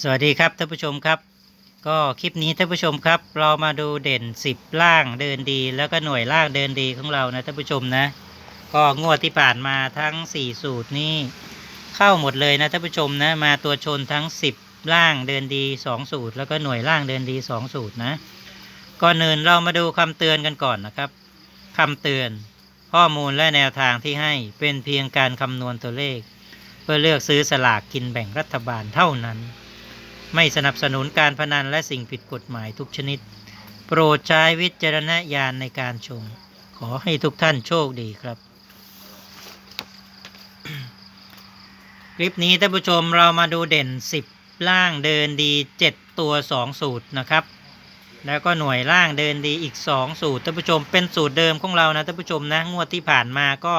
สวัสดีครับท่านผู้ชมครับ ก็คลิปนี้ท่านผู้ชมครับ เรามาดูเด่น 10 ล่างเดินดี แล้วก็หน่วยล่างเดินดีของเรานะท่านผู้ชมนะ ก็งวดที่ผ่านมาทั้ง 4 สูตรนี้เข้าหมดเลยนะท่านผู้ชมนะมาตัวชนทั้ง 10 ล่างเดินดี 2 สูตร แล้วก็หน่วยล่างเดินดี 2 สูตรนะก่อนอื่นเรามาดูคำเตือนกันก่อนนะครับคำเตือนข้อมูลและแนวทางที่ให้เป็นเพียงการคำนวณตัวเลข เพื่อเลือกซื้อสลากกินแบ่งรัฐบาลเท่านั้น ไม่สนับสนุนการพนันและสิ่งผิดกฎหมายทุกชนิด โปรดใช้วิจารณญาณในการชม ขอให้ทุกท่านโชคดีครับ คลิปนี้ท่านผู้ชมเรามาดูเด่น 10 ล่างเดินดี 7 ตัว 2 สูตรนะครับ แล้วก็หน่วยล่างเดินดีอีก 2 สูตรท่านผู้ชมเป็นสูตรเดิมของเรานะท่านผู้ชมนะงวดที่ผ่านมาก็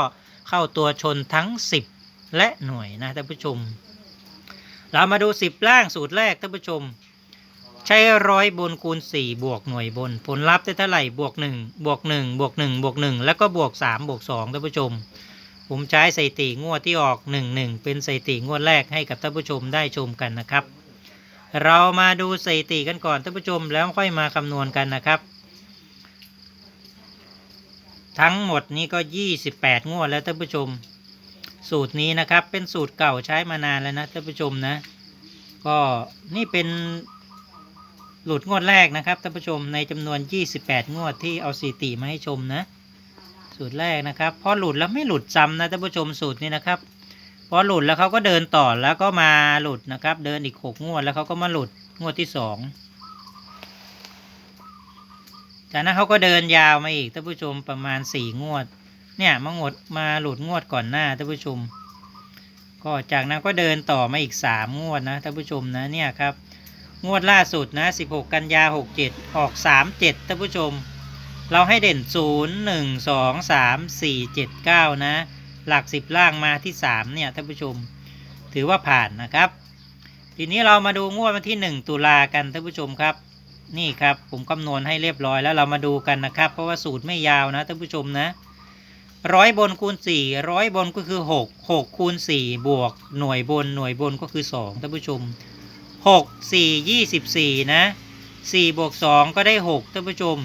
เข้าตัวชนทั้ง 10 และหน่วยนะท่านผู้ชม เรามาดู10ล่างสูตรแรกท่านผู้ชม ใช้ร้อยบนคูณ4บวกหน่วยบน ผลลัพธ์ได้เท่าไหร่บวก1บวก1บวก1บวก1แล้วก็บวก3บวก2ท่านผู้ชม ผมใช้สถิติงวดที่ออก1 1เป็นสถิติงวดแรกให้กับท่านผู้ชมได้ชมกันนะครับ เรามาดูสถิติกันก่อนท่านผู้ชมแล้วค่อยมาคำนวณกันนะครับ ทั้งหมดนี้ก็28งวดแล้วท่านผู้ชมสูตรนี้นะครับเป็นสูตรเก่าใช้มานานแล้วนะท่านผู้ชมนะ ก็นี่เป็นหลุดงวดแรกนะครับท่านผู้ชมในจำนวน 28 งวดที่เอาสถิติมาให้ชมนะ สูตรแรกนะครับพอหลุดแล้วไม่หลุดซ้ำนะท่านผู้ชมสูตรนี้นะครับพอหลุดแล้วเขาก็เดินต่อแล้วก็มาหลุดนะครับ เดินอีก 6 งวดแล้วเขาก็มาหลุดงวดที่ 2 จากนั้นเขาก็เดินยาวมาอีกท่านผู้ชมประมาณ 4 งวด เนี่ยมางดมาหลุดงวดก่อนหน้าท่านผู้ชม ก็จากนั้นก็เดินต่อมาอีก 3 งวดนะท่านผู้ชมนะเนี่ยครับ งวดล่าสุดนะ 16 กันยา 67 ออก 37ท่านผู้ชม เราให้เด่น 0 1 2 3 4 7 9 นะ หลัก 10 ล่างมาที่ 3 เนี่ยท่านผู้ชม ถือว่าผ่านนะครับ ทีนี้เรามาดูงวดวันที่ 1 ตุลากันท่านผู้ชมครับ นี่ครับผมคำนวณให้เรียบร้อยแล้วเรามาดูกันนะครับ เพราะว่าสูตรไม่ยาวนะท่านผู้ชมนะ ร้อยบนคูณสี่ร้อยบนก็คือหกหกคูณสี่บวกหน่วยบนหน่วยบนก็คือสองท่านผู้ชมหกสี่ยี่สิบสี่นะสี่บวกสองก็ได้หกท่านผู้ชม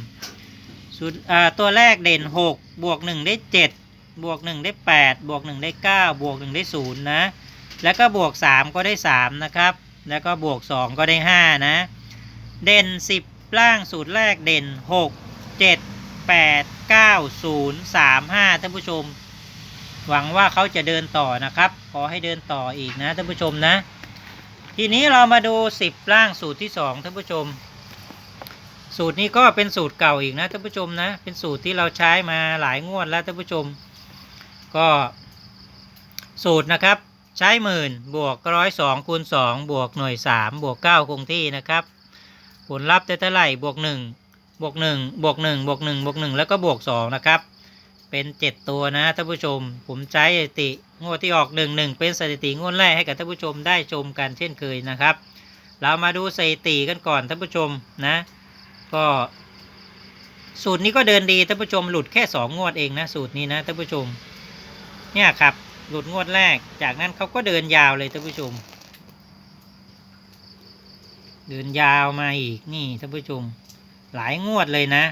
สุดตัวแรกเด่นหกบวกหนึ่งได้เจ็ดบวกหนึ่งได้แปดบวกหนึ่งได้เก้าบวกหนึ่งได้ศูนย์นะ แล้วก็บวกสามก็ได้สามนะครับ แล้วก็บวกสองก็ได้ห้านะ เด่นสิบล่างสูตรแรกเด่นหกเจ็ดแปดเก้าศูนย์สามห้าท่านผู้ชม หวังว่าเขาจะเดินต่อนะครับ ขอให้เดินต่ออีกนะท่านผู้ชมนะ ทีนี้เรามาดูสิบล่างสูตรที่สองท่านผู้ชม สูตรนี้ก็เป็นสูตรเก่าอีกนะท่านผู้ชมนะ เป็นสูตรที่เราใช้มาหลายงวดแล้วท่านผู้ชม ก็สูตรนะครับใช้หมื่นบวกร้อยสองคูณสองบวกหน่วยสามบวกเก้าคงที่นะครับ ผลลัพธ์ได้เท่าไหร่บวกหนึ่ง บวกหนึ่งบวกหนึ่งบวกหนึ่งบวกหนึ่งแล้วก็บวกสองนะครับ เป็นเจ็ดตัวนะท่านผู้ชม ผมใช้สถิติงวดที่ออกหนึ่งหนึ่งเป็นสถิติงวดแรกให้กับท่านผู้ชมได้ชมกันเช่นเคยนะครับ เรามาดูสถิติกันก่อนท่านผู้ชมนะ ก็สูตรนี้ก็เดินดีท่านผู้ชมหลุดแค่สองงวดเองนะสูตรนี้นะท่านผู้ชม เนี่ยครับหลุดงวดแรก จากนั้นเขาก็เดินยาวเลยท่านผู้ชม เดินยาวมาอีกนี่ท่านผู้ชม หลายงวดเลยนะ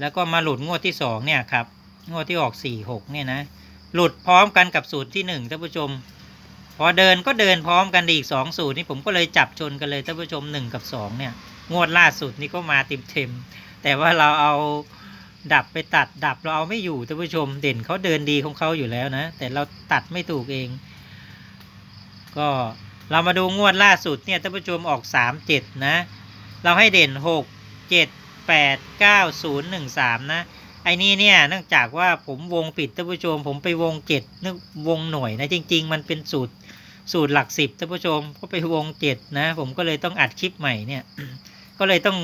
แล้วก็มาหลุดงวดที่สองเนี่ยครับ งวดที่ออกสี่หกเนี่ยนะ หลุดพร้อมกันกับสูตรที่หนึ่งท่านผู้ชม พอเดินก็เดินพร้อมกันอีกสองสูตรนี่ผมก็เลยจับชนกันเลยท่านผู้ชมหนึ่งกับสองเนี่ย งวดล่าสุดนี่ก็มาเต็มเต็ม แต่ว่าเราเอาดับไปตัดดับเราเอาไม่อยู่ท่านผู้ชมเด่นเขาเดินดีของเขาอยู่แล้วนะ แต่เราตัดไม่ถูกเอง ก็เรามาดูงวดล่าสุดเนี่ยท่านผู้ชมออกสามเจ็ดนะ เราให้เด่นหก เจ็ดแปดเก้าศูนย์หนึ่งสามนะ ไอ้นี่เนี่ยเนื่องจากว่าผมวงปิดท่านผู้ชม ผมไปวงเจ็ดนึกวงหน่วยนะ จริง ๆ มันเป็นสูตรสูตรหลักสิบท่านผู้ชมก็ไปวงเจ็ดนะ ผมก็เลยต้องอัดคลิปใหม่เนี่ย ก็เลยต้อง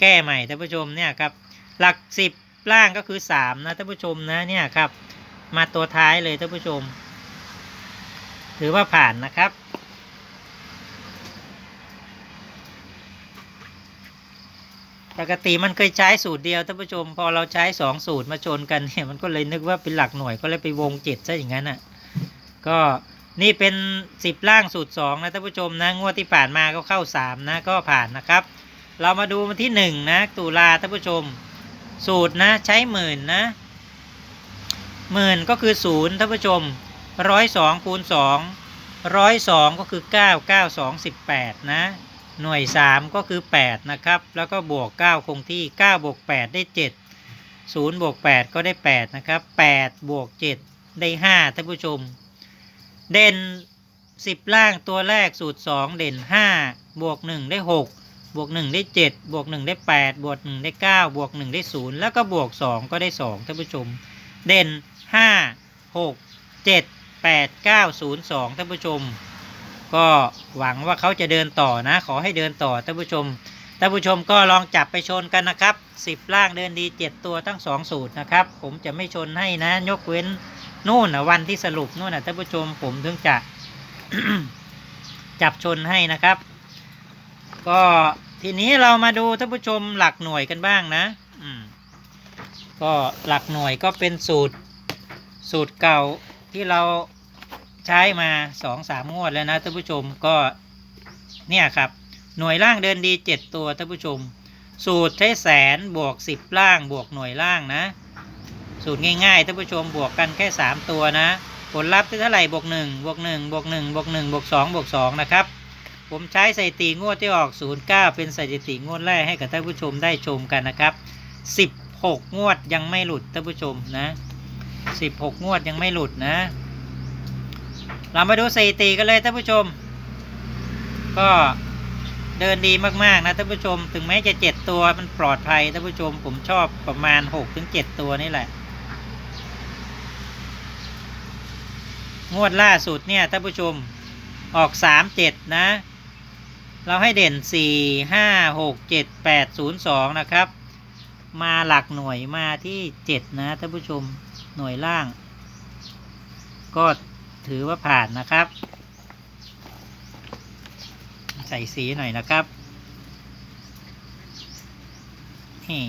แก้ใหม่ท่านผู้ชมเนี่ยครับ หลักสิบล่างก็คือสามนะท่านผู้ชมนะเนี่ยครับ มาตัวท้ายเลยท่านผู้ชม ถือว่าผ่านนะครับ ปกติมันเคยใช้สูตรเดียวท่านผู้ชม พอเราใช้สองสูตรมาชนกันเนี่ยมันก็เลยนึกว่าเป็นหลักหน่วยก็เลยไปวงเจ็ดซะอย่างนั้นอะก็นี่เป็นสิบล่างสูตรสองนะท่านผู้ชมนะงวดที่ผ่านมาก็เข้าสามนะก็ผ่านนะครับ เรามาดูวันที่หนึ่งนะตุลาท่านผู้ชม สูตรนะใช้หมื่นนะหมื่นก็คือศูนย์ท่านผู้ชมร้อยสองคูณสองร้อยสองก็คือเก้าเก้าสองสิบแปดนะ หน่วยสามก็คือแปดนะครับ แล้วก็บวกเก้าคงที่เก้าบวกแปดได้เจ็ดศูนย์บวกแปดก็ได้แปดนะครับแปดบวกเจ็ดได้ห้าท่านผู้ชม เด่นสิบล่างตัวแรกสูตรสองเด่นห้าบวกหนึ่งได้หกบวกหนึ่งได้เจ็ดบวกหนึ่งได้แปดบวกหนึ่งได้เก้าบวกหนึ่งได้ศูนย์แล้วก็บวกสองก็ได้สองท่านผู้ชม เด่นห้าหกเจ็ดแปดเก้าศูนย์สองท่านผู้ชม ก็หวังว่าเขาจะเดินต่อนะ ขอให้เดินต่อท่านผู้ชมท่านผู้ชมก็ลองจับไปชนกันนะครับสิบล่างเดินดีเจ็ดตัวทั้งสองสูตรนะครับ ผมจะไม่ชนให้นะ ยกเว้นนู่นนะวันที่สรุปนู่นนะท่านผู้ชมผมถึงจะจับชนให้นะครับ ก็ทีนี้เรามาดูท่านผู้ชมหลักหน่วยกันบ้างนะก็หลักหน่วยก็เป็นสูตรสูตรเก่าที่เรา ใช้มาสองสามงวดแล้วนะท่านผู้ชมก็เนี่ยครับ หน่วยล่างเดินดีเจ็ดตัวท่านผู้ชม สูตรใช้แสนบวกสิบล่างบวกหน่วยล่างนะ สูตรง่ายๆท่านผู้ชมบวกกันแค่สามตัวนะ ผลลัพธ์เท่าไหร่บวกหนึ่งบวกหนึ่งบวกหนึ่งบวกหนึ่งบวกสองบวกสองนะครับผมใช้สถิติงวดที่ออก 09 เป็นสถิติงวดแรกให้กับท่านผู้ชมได้ชมกันนะครับ 16 งวดยังไม่หลุดท่านผู้ชมนะ 16 งวดยังไม่หลุดนะ เรามาดูสถิติกันเลยท่านผู้ชม ก็เดินดีมากๆนะท่านผู้ชม ถึงแม้จะ7ตัวมันปลอดภัยท่านผู้ชม ผมชอบประมาณ6-7ตัวนี่แหละ งวดล่าสุดเนี่ยท่านผู้ชมออกสามเจ็ดนะ เราให้เด่นสี่ห้าหกเจ็ดแปดศูนย์สองนะครับ มาหลักหน่วยมาที่เจ็ดนะท่านผู้ชมหน่วยล่าง ก็ ถือว่าผ่านนะครับ ใส่สีหน่อยนะครับ นี่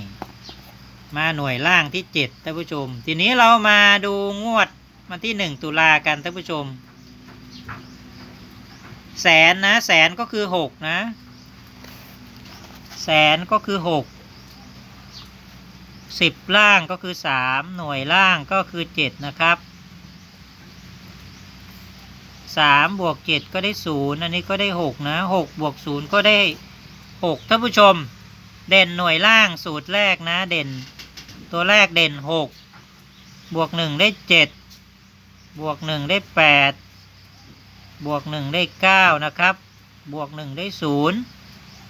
มาหน่วยล่างที่เจ็ดท่านผู้ชม ทีนี้เรามาดูงวดวันที่หนึ่งตุลากันท่านผู้ชม แสนนะ แสนก็คือหกนะ แสนก็คือหกสิบล่างก็คือสามหน่วยล่างก็คือเจ็ดนะครับ สามบวกเจ็ดก็ได้ศูนย์อันนี้ก็ได้หกนะหกบวกศูนย์ก็ได้หกท่านผู้ชม เด่นหน่วยล่างสูตรแรกนะเด่น ตัวแรกเด่นหกบวกหนึ่งได้เจ็ดบวกหนึ่งได้แปดบวกหนึ่งได้เก้านะครับ บวกหนึ่งได้ศูนย์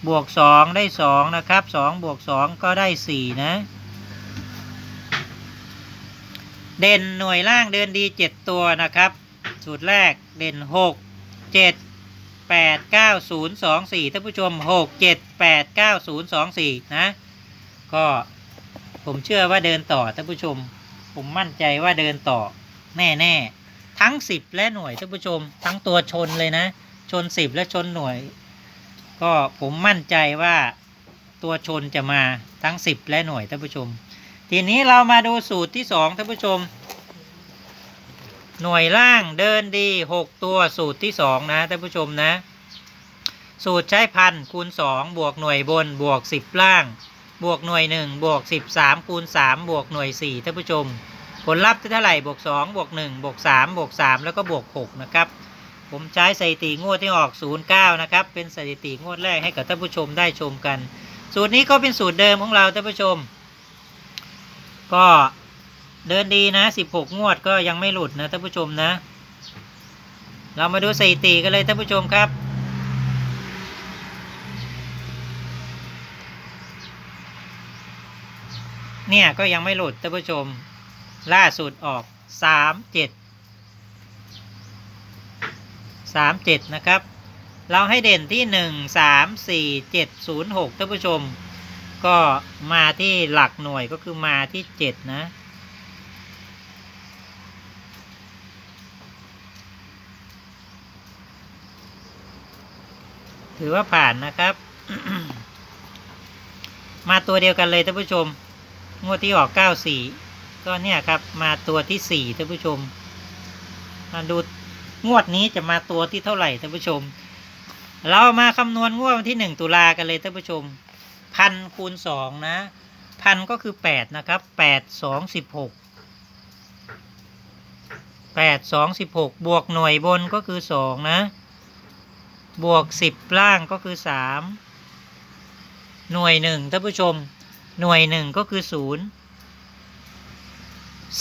บวกสองได้สองนะครับสองบวกสองก็ได้สี่นะ เด่นหน่วยล่างเดินดีเจ็ดตัวนะครับ สูตรแรกเด่นหกเจ็ดแปดเก้าศูนย์สองสี่ท่านผู้ชมหกเจ็ดแปดเก้าศูนย์สองสี่นะ ก็ผมเชื่อว่าเดินต่อท่านผู้ชม ผมมั่นใจว่าเดินต่อแน่แน่ๆทั้งสิบและหน่วยท่านผู้ชม ทั้งตัวชนเลยนะ ชนสิบและชนหน่วย ก็ผมมั่นใจว่าตัวชนจะมาทั้งสิบและหน่วยท่านผู้ชม ทีนี้เรามาดูสูตรที่สองท่านผู้ชม หน่วยล่างเดินดีหกตัวสูตรที่สองนะท่านผู้ชมนะ สูตรใช้พันคูณสองบวกหน่วยบนบวกสิบล่าง บวกหน่วยหนึ่งบวกสิบสามคูณสามบวกหน่วยสี่ท่านผู้ชม ผลลัพธ์เท่าไหร่บวกสองบวกหนึ่งบวกสามบวกสามแล้วก็บวกหกนะครับ ผมใช้สถิติงวดที่ออก 09 นะครับ เป็นสถิติงวดแรกให้กับท่านผู้ชมได้ชมกัน สูตรนี้ก็เป็นสูตรเดิมของเราท่านผู้ชม ก็ เดินดีนะ16งวดก็ยังไม่หลุดนะท่านผู้ชมนะ เรามาดูสถิติกันเลยท่านผู้ชมครับเนี่ยก็ยังไม่หลุดท่านผู้ชม ล่าสุดออก3 7สามเจ็ดนะครับ เราให้เด่นที่หนึ่งสามสี่เจ็ดศูนย์หกท่านผู้ชม ก็มาที่หลักหน่วยก็คือมาที่เจ็ดนะ ถือว่าผ่านนะครับ มาตัวเดียวกันเลยท่านผู้ชม งวดที่ออกเก้าสี่ก็เนี่ยครับ มาตัวที่สี่ท่านผู้ชม มาดูงวดนี้จะมาตัวที่เท่าไหร่ท่านผู้ชม เรามาคำนวณงวดวันที่หนึ่งตุลากันเลยท่านผู้ชม พันคูณสองนะ พันก็คือแปดนะครับแปดสองสิบหกแปดสองสิบหกบวกหน่วยบนก็คือสองนะ บวกสิบล่างก็คือสามหน่วยหนึ่งท่านผู้ชม หน่วยหนึ่งก็คือศูนย์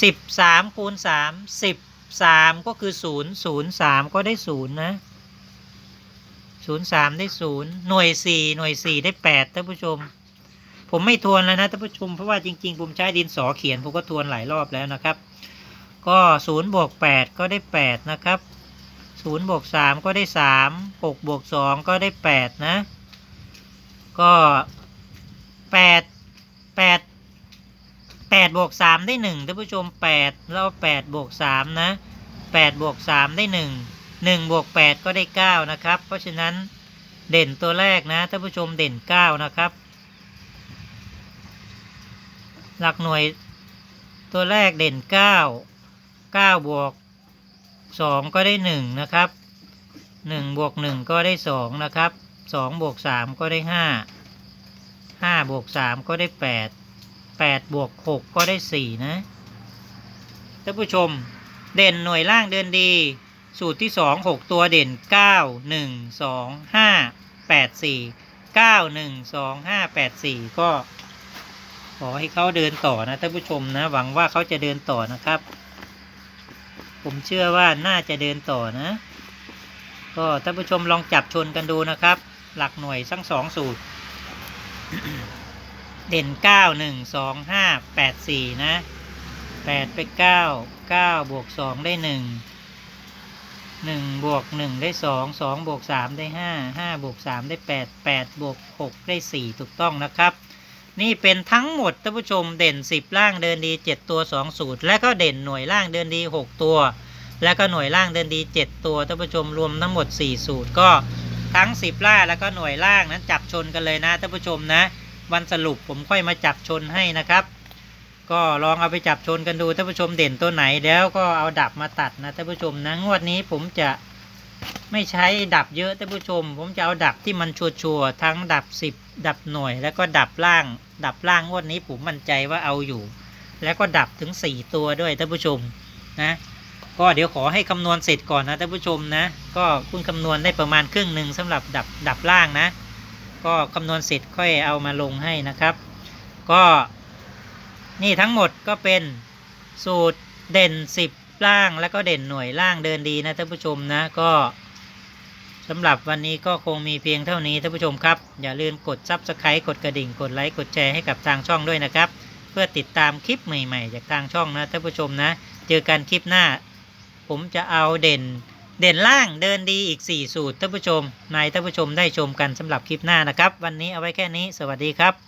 สิบสามคูณสามสิบสามก็คือศูนย์ศูนย์สามก็ได้ศูนย์นะศูนย์สามได้ศูนย์หน่วยสี่หน่วยสี่ได้แปดท่านผู้ชม ผมไม่ทวนแล้วนะท่านผู้ชมเพราะว่าจริงๆผมใช้ดินสอเขียนผมก็ทวนหลายรอบแล้วนะครับ ก็ศูนย์บวกแปดก็ได้แปดนะครับ ศูนย์บวกสามก็ได้สามหกบวกสองก็ได้แปดนะ ก็แปดแปดแปดบวกสามได้หนึ่งท่านผู้ชมแปดแล้วแปดบวกสามนะแปดบวกสามได้หนึ่งหนึ่งบวกแปดก็ได้เก้านะครับ เพราะฉะนั้นเด่นตัวแรกนะท่านผู้ชมเด่นเก้านะครับ หลักหน่วยตัวแรกเด่นเก้าเก้าบวก สองก็ได้หนึ่งนะครับหนึ่งบวกหนึ่งก็ได้สองนะครับสองบวกสามก็ได้ห้าห้าบวกสามก็ได้แปดแปดบวกหกก็ได้สี่นะท่านผู้ชมเด่นหน่วยล่างเดินดี สูตรที่สองหกตัวเด่นเก้าหนึ่งสองห้าแปดสี่เก้าหนึ่งสองห้าแปดสี่ก็ขอให้เขาเดินต่อนะท่านผู้ชมนะ หวังว่าเขาจะเดินต่อนะครับ ผมเชื่อว่าน่าจะเดินต่อนะ ก็ท่านผู้ชมลองจับชนกันดูนะครับ หลักหน่วยทั้งสองสูตร เด่นเก้าหนึ่งสองห้าแปดสี่นะแปดไปเก้าเก้าบวกสองได้หนึ่งหนึ่งบวกหนึ่งได้สองสองบวกสามได้ห้าห้าบวกสามได้แปดแปดบวกหกได้สี่ถูกต้องนะครับ นี่เป็นทั้งหมดท่านผู้ชมเด่น 10 ล่างเดินดี 7 ตัว 2 สูตร และก็เด่นหน่วยล่างเดินดี 6 ตัว แล้วก็หน่วยล่างเดินดี 7 ตัวท่านผู้ชมรวมทั้งหมด 4 สูตรก็ทั้ง 10 ล่างแล้วก็หน่วยล่างนั้นจับชนกันเลยนะท่านผู้ชมนะ วันสรุปผมค่อยมาจับชนให้นะครับ ก็ลองเอาไปจับชนกันดูท่านผู้ชมเด่นตัวไหนแล้วก็เอาดับมาตัดนะท่านผู้ชมนะงวดนี้ผมจะไม่ใช้ดับเยอะท่านผู้ชม ผมจะเอาดับที่มันชัวร์ๆทั้งดับสิบดับหน่วยแล้วก็ดับล่าง ดับล่างงวดนี้ผมมั่นใจว่าเอาอยู่ แล้วก็ดับถึงสี่ตัวด้วยท่านผู้ชมนะก็เดี๋ยวขอให้คำนวณเสร็จก่อนนะท่านผู้ชมนะ ก็เพิ่งคำนวณได้ประมาณครึ่งหนึ่งสำหรับดับดับล่างนะ ก็คำนวณเสร็จค่อยเอามาลงให้นะครับ ก็นี่ทั้งหมดก็เป็นสูตรเด่นสิบล่างแล้วก็เด่นหน่วยล่างเดินดีนะท่านผู้ชมนะก็ สำหรับวันนี้ก็คงมีเพียงเท่านี้ท่านผู้ชมครับ อย่าลืมกด Subscribe กดกระดิ่ง กดไลค์ กดแชร์ให้กับทางช่องด้วยนะครับ เพื่อติดตามคลิปใหม่ ๆ จากทางช่องนะท่านผู้ชมนะ เจอกันคลิปหน้า ผมจะเอาเด่น เด่นล่างเดินดีอีก 4 สูตรท่านผู้ชมในท่านผู้ชมได้ชมกันสำหรับคลิปหน้านะครับ วันนี้เอาไว้แค่นี้ สวัสดีครับ